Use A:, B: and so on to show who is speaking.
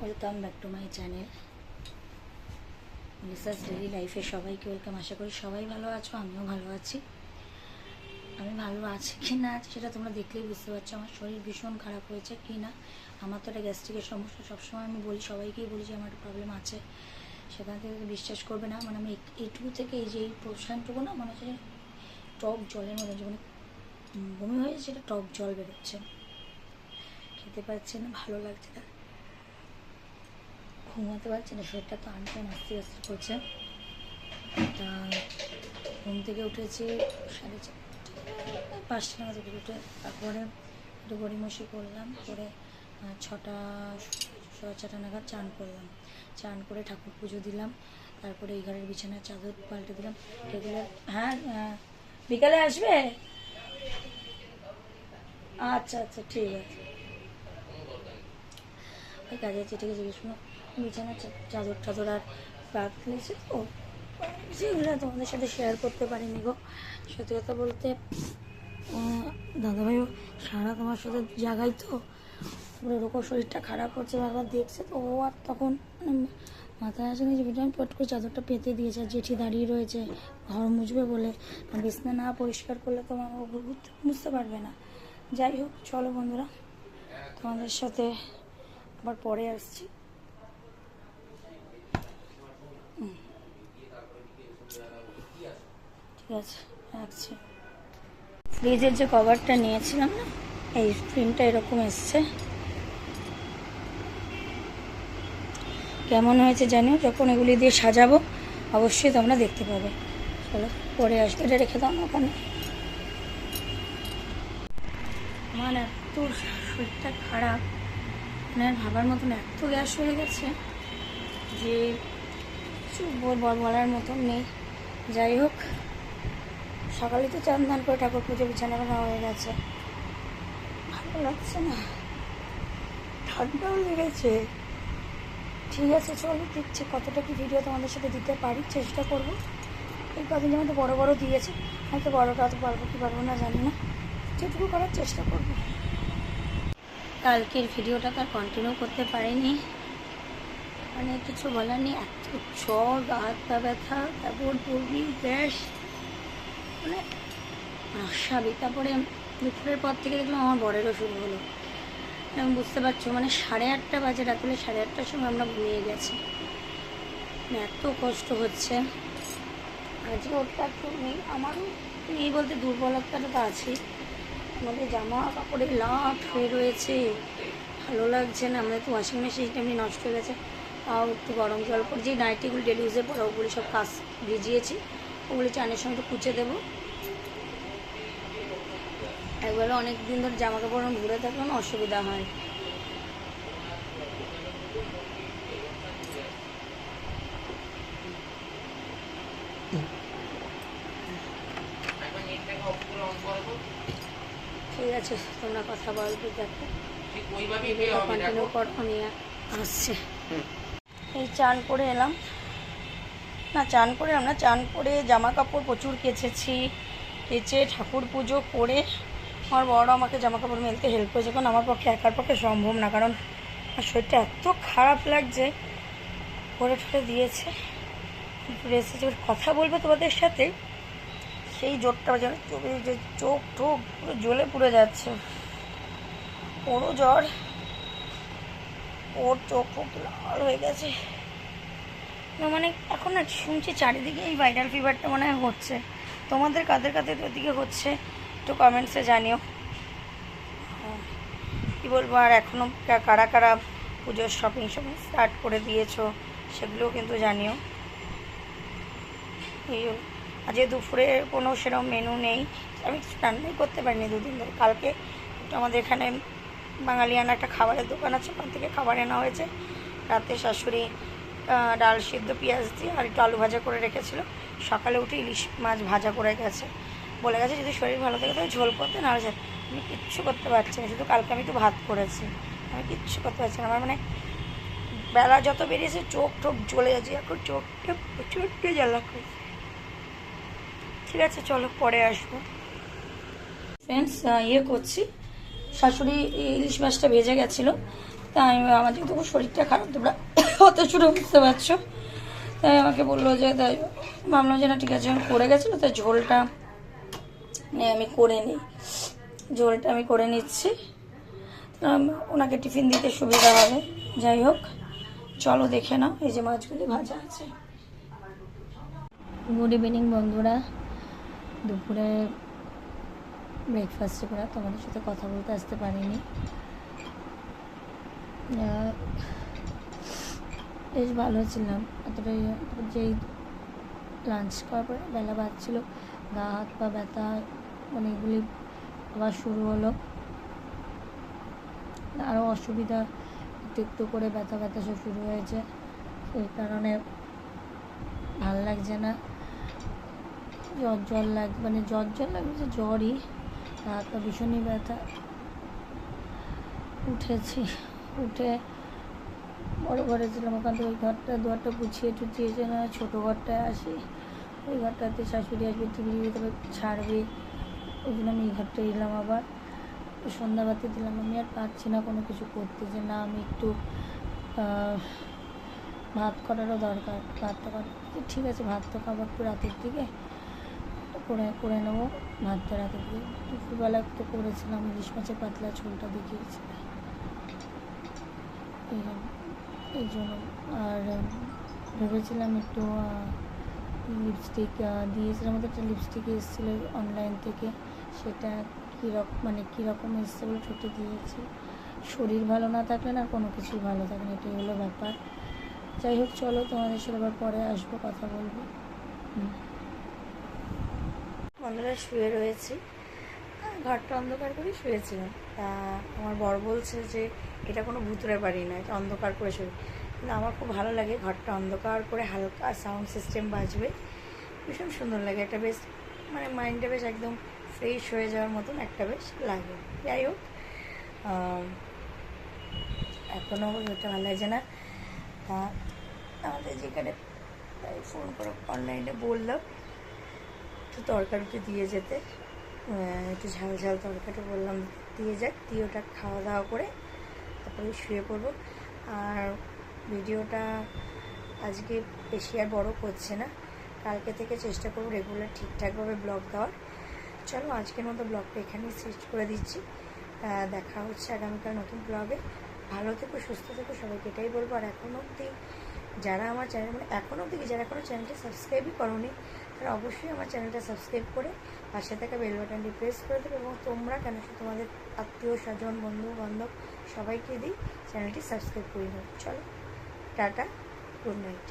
A: Welcome back to my channel Lisa's daily লাইফে সবাইকে welcome আশা করি সবাই ভালো আছো, আমিও ভালো আছি। আমি ভালো আছি কি না আছি সেটা তোমরা দেখলেই বুঝতে পারছ। আমার শরীর ভীষণ খারাপ হয়েছে কি না, আমার তো একটা গ্যাস্ট্রিকের সমস্যা। সবসময় আমি বলি, সবাইকেই বলি যে আমার একটা প্রবলেম আছে। সেখান থেকে বিশ্বাস করবে না। মানে আমি এই- এইটুকু থেকে এই যে এই পোর্শনটুকু না, মনে হচ্ছে টক জলের মধ্যে যেমন বমি হয়েছে, সেটা টক জল বেরোচ্ছে। খেতে পারছি না, ভালো লাগছে না। ঘুমাতে পারছি না, শরীরটা তো আনটান আস্তে আস্তে করছে। তা ঘুম থেকে উঠেছি সাড়ে পাঁচটা নাগাদ উঠে তারপরে একটু গড়িমসি করলাম, করে ছটা সোয়া ছটা নাগাদ চান করলাম। চান করে ঠাকুর পুজো দিলাম, তারপরে এই ঘরের বিছানার চাদর পাল্টে দিলাম। এগুলো হ্যাঁ বিকালে আসবে? আচ্ছা আচ্ছা ঠিক আছে। ওই কাজে চিঠিকে জিজ্ঞেস করল বিছানার চাদর টাদর আর পাক ফেলেছে তো সেগুলো তোমাদের সাথে শেয়ার করতে পারিনি গো। সত্যি কথা বলতে দাদাভাইও সারা তোমার সাথে জাগাই তো। পুরো এরকম শরীরটা খারাপ হচ্ছে বারবার দেখছে তো। ও আর তখন উম, মাথায় আসে যে আমি পট করে চাদরটা পেতে দিয়েছে জেঠি দাঁড়িয়ে রয়েছে ঘর মুছবে বলে। বিছনা না পরিষ্কার করলে তো আমার বুঝতে পারবে না। যাই হোক চলো বন্ধুরা তোমাদের সাথে আবার পরে আসছি। ঠিক আছে, রাখছি। ফ্রিজের যে কভারটা নিয়েছিলাম না, এই স্ক্রিনটা এরকম এসছে। কেমন হয়েছে জানিও? যখন এগুলি দিয়ে সাজাবো, অবশ্যই তোমরা দেখতে পাবে। চলো, পরে আসবে এটা রেখে দাও ওখানে। আমার এত শরীরটা খারাপ। আর ভাবার মতন এত গ্যাস হয়ে গেছে যে কিছু বল- বল- বলার মতন নেই। যাই হোক, সকালে তো চান করে ঠাকুর পুজো বিছানা বানা হয়ে গেছে। ভালো লাগছে না। ঠান্ডাও লেগেছে। ঠিক আছে, চলো দিচ্ছি কতটা কি ভিডিও তোমাদের সাথে দিতে পারি, চেষ্টা করব। এই কদিন যেমন তো বড়ো বড়ো দিয়েছে। হয়তো বড়োটা অত পারব কি পারব না জানি না। যেটুকু করার চেষ্টা করব। কালকের ভিডিওটা তো আর কন্টিনিউ করতে পারিনি। মানে কিছু বলার নেই, এত জ্বর হাত ব্যথা তারপর বমি গ্যাস মানে অস্বাভাবিক তারপরে দুপুরের পর থেকে দেখলাম আমার বরেরও শুরু হলো। আমি বুঝতে পারছ মানে সাড়ে আটটা বাজে রাত্রে সাড়ে আটটার সময় আমরা ঘুমিয়ে গেছি। মানে এত কষ্ট হচ্ছে। আজকে ওটা একটু নেই, আমারও নেই বলতে দুর্বলতাটা তো আছেই। আমাদের জামা কাপড়ে লাভ হয়ে রয়েছে। ভালো লাগছে না আমাদের তো ওয়াশিং মেশিন এমনি নষ্ট হয়ে গেছে। তাও একটু গরম জল করে যে নাইটিগুলো ডেলি ইউজে পরে ওগুলি সব কাজ ভিজিয়েছি। ওগুলি চানের সঙ্গে কুচে দেবো। একবারে অনেক দিন ধরে জামা কাপড় ঘুরে থাকলে অসুবিধা হয়। ঠিক আছে তোমরা কথা বলবে দেখো। কন্টিনিউ কর আমি আসছি। এই চান করে এলাম। না চান করে আমরা চান করে জামা কাপড় প্রচুর কেচেছি। কেচে ঠাকুর পুজো করে আমার বড় আমাকে জামা কাপড় মেলতে হেল্প করেছে কারণ আমার পক্ষে একার পক্ষে সম্ভব না কারণ আমার শরীরটা এত খারাপ লাগছে। করে ঠরে দিয়েছে। এসেছে কথা বলব তোমাদের সাথে। সেই জোরটা যেন চোখে যে চোখ টোক পুরো জ্বলে পুড়ে যাচ্ছে। ওরও জ্বর ওর চোখ ফোক লাল হয়ে গেছে। না মানে এখন না শুনছি চারিদিকে এই ভাইরাল ফিভারটা মনে হয় হচ্ছে। তোমাদের কাদের কাদের ওদিকে হচ্ছে একটু কমেন্টসে জানিও। হ্যাঁ, কী বলব আর এখনও কারা কারা পুজোর শপিং শপিং স্টার্ট করে দিয়েছ সেগুলোও কিন্তু জানিও। এই আজকে দুপুরে কোনো সেরকম মেনু নেই, আমি রান্নাই করতে পারিনি দুদিন ধরে। কালকে আমাদের এখানে বাঙালিয়ানা একটা খাবারের দোকান আছে, ওখান থেকে খাবার আনা হয়েছে। রাতে শাশুড়ি ডাল সিদ্ধ, পেঁয়াজ দিয়ে আর একটু আলু ভাজা করে রেখেছিল। সকালে উঠে ইলিশ মাছ ভাজা করে গেছে। বলে গেছে যদি শরীর ভালো থাকে তবে ঝোল করতে না হলে আমি কিচ্ছু করতে পারছি না। শুধু কালকে আমি একটু ভাত করেছি। আমি কিচ্ছু করতে পারছি না। আমার মানে বেলা যত বেরিয়েছে, চোখ টোক জ্বলে যাচ্ছে। এখন চোখ চোখটা প্রচণ্ড জ্বালা করছে। ঠিক আছে চলো পরে আসব। ফ্রেন্ডস ইয়ে করছি। শাশুড়ি ইলিশ মাছটা ভেজে গেছিল। তাই আমি আমার যেহেতু শরীরটা খারাপ তোমরা অত শুরু বুঝতে পারছ। তাই আমাকে বলল যে তাই ভাবলাম যে না ঠিক আছে যখন করে গেছিল তাই ঝোলটা আমি করে নিই। ঝোলটা আমি করে নিচ্ছি। আম, ওনাকে টিফিন দিতে সুবিধা হবে। যাই হোক চলো দেখে নাও এই যে মাছগুলি ভাজা আছে। গুড ইভিনিং বন্ধুরা। দুপুরে ব্রেকফাস্টে করে তোমাদের সাথে কথা বলতে আসতে পারিনি। বেশ ভালো ছিলাম। এতটাই যেই লাঞ্চ করার পরে বেলা বাজছিল, গা হাত পা ব্যথা মানে এগুলি আবার শুরু হলো। আরও অসুবিধা, একটু একটু করে ব্যথা ব্যথা সব শুরু হয়েছে। সেই কারণে ভালো লাগছে না। জ্বর জ্বর লাগ মানে জ্বর জ্বর লাগছে জ্বরই, হাত ভীষণই ব্যথা। উঠেছি, উঠে বড় ঘরে ছিলাম, ওখান থেকে ওই ঘরটা, দুয়ারটা গুছিয়ে টুচিয়ে যে না ছোটো ঘরটায় আসি। ওই ঘরটাতে শাশুড়ি আসবে, টিভি তবে ছাড়বে। ওই জন্য আমি এই ঘরটা এলাম আবার। সন্ধ্যাবাতি দিলাম, আমি আর পারছি না কোনো কিছু করতে, যে না, আমি একটু ভাত করারও দরকার, ভাতটা করা ঠিক আছে, ভাত তো খাব একটু রাতের দিকে। করে করে নেব। ভাতটা রাতের দিকে দুপুরবেলা তো করেছিলাম, ইলিশ মাছের পাতলা ঝোলটা দেখিয়েছি। এই জন্য আর ভেবেছিলাম একটু লিপস্টিক দিয়েছিলাম আমাদের একটা লিপস্টিক এসেছিল অনলাইন থেকে। সেটা কীরকম মানে কীরকম এসছে বলে ঠোঁটে দিয়েছি। শরীর ভালো না থাকলে না কোনো কিছুই ভালো থাকে না, এটাই হলো ব্যাপার। যাই হোক, চলো তোমাদের সাথে আবার পরে আসব, কথা বলব। হুম। বন্ধুরা শুয়ে রয়েছি। আর ঘরটা অন্ধকার করে শুয়েছিলাম। তা আমার বর বলছে যে, এটা কোনো ভূতুরে বাড়ি না, এটা অন্ধকার করে শুয়ে। কিন্তু আমার খুব ভালো লাগে ঘরটা অন্ধকার করে হালকা সাউন্ড সিস্টেম বাজবে। ভীষণ সুন্দর লাগে। এটা বেশ মানে মাইন্ডটা বেশ একদম ফ্রেশ হয়ে যাওয়ার মতন একটা বেশ লাগে। যাই হোক এখনও ওইটা ভালো লাগছে না। তা আমাদের যেখানে ফোন করে অনলাইনে বললাম। একটু তরকারিটা দিয়ে যেতে। একটু ঝাল ঝাল তরকারি বললাম, দিয়ে যাক, দিয়ে ওটা খাওয়া দাওয়া করে তারপরে শুয়ে পড়ব। আর ভিডিওটা আজকে বেশি আর বড় করছে না। কালকে থেকে চেষ্টা করব রেগুলার ঠিকঠাকভাবে ব্লগ দেওয়ার। চলো, আজকের মতো ব্লগটা এখানেই শেষ করে দিচ্ছি। দেখা হচ্ছে আগামীকাল নতুন ব্লগে ভালো থেকো, সুস্থ থেকো, সবাইকে এটাই বলব। আর এখন অবধি যারা আমার চ্যানেল মানে এখনও অবধি, যারা এখনও চ্যানেলটি সাবস্ক্রাইবই করোনি, তারা অবশ্যই আমার চ্যানেলটা সাবস্ক্রাইব করে পাশে থাকা বেল বাটনটি প্রেস করে দেবে এবং তোমরা কেন তোমাদের আত্মীয়, স্বজন, বন্ধু, বান্ধব সবাইকে দিই চ্যানেলটি সাবস্ক্রাইব করে নেব চলো, টাটা গুড নাইট